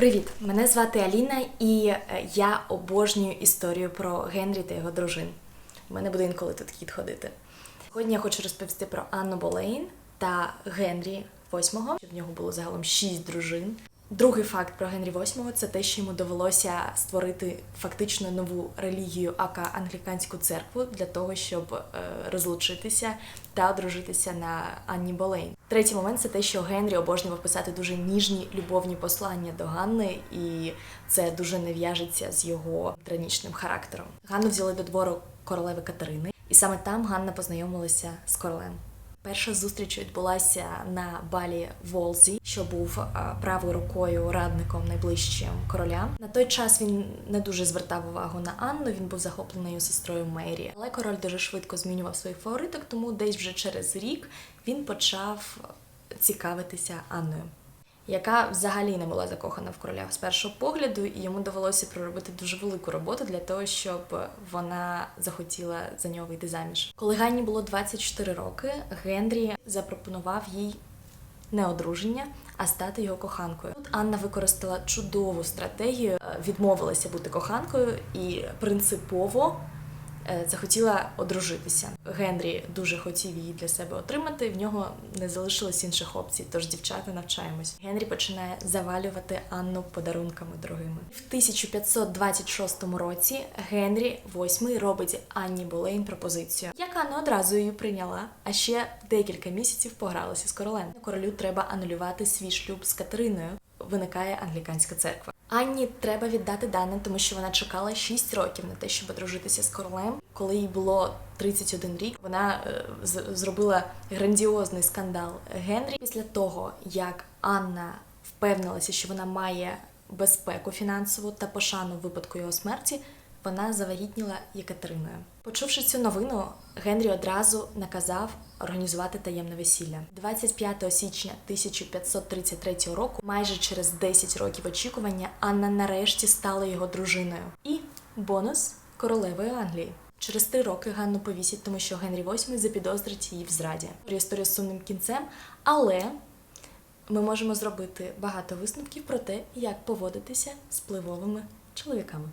Привіт! Мене звати Аліна, і е, я обожнюю історію про Генрі та його дружин. У мене буде інколи тут кіт ходити. Сьогодні я хочу розповісти про Анну Болейн та Генрі VIII. В нього було загалом шість дружин. Другий факт про Генрі VIII – це те, що йому довелося створити фактично нову релігію, ака англіканську церкву, для того, щоб е, розлучитися та одружитися на Анні Болейн. Третій момент це те, що Генрі обожнював писати дуже ніжні любовні послання до Ганни, і це дуже не в'яжеться з його трагічним характером. Ганну взяли до двору королеви Катерини, і саме там Ганна познайомилася з королем. Перша зустріч відбулася на балі Волзі, що був е, правою рукою радником найближчим короля. На той час він не дуже звертав увагу на Анну. Він був захоплений сестрою Мері. Але король дуже швидко змінював своїх фавориток, тому десь вже через рік він почав цікавитися Анною. Яка взагалі не була закохана в короля з першого погляду, і йому довелося проробити дуже велику роботу для того, щоб вона захотіла за нього вийти заміж. Коли Ганні було 24 роки, Генрі запропонував їй не одруження, а стати його коханкою. Тут Анна використала чудову стратегію, е, відмовилася бути коханкою і принципово захотіла одружитися. Генрі дуже хотів її для себе отримати. В нього не залишилось інших опцій. Тож дівчата навчаємось. Генрі починає завалювати Анну подарунками дорогими. В 1526 році Генрі VIII робить Анні Болейн пропозицію, яка не одразу її прийняла, а ще декілька місяців погралася з королем. Королю треба анулювати свій шлюб з Катериною. Виникає англіканська церква. Анні треба віддати дане, тому що вона чекала 6 років на те, щоб одружитися з королем. Коли їй було 31 рік, вона е, з- зробила грандіозний скандал Генрі. Після того, як Анна впевнилася, що вона має безпеку фінансову та пошану в випадку його смерті, вона завагітніла Єкатериною. Почувши цю новину, Генрі одразу наказав організувати таємне весілля. 25 січня 1533 року, майже через 10 років очікування, Анна нарешті стала його дружиною. І бонус королевою Англії. Через три роки Ганну повісять, тому що Генрі VIII запідозрить її в зраді. Історія з сумним кінцем, але ми можемо зробити багато висновків про те, як поводитися з впливовими чоловіками.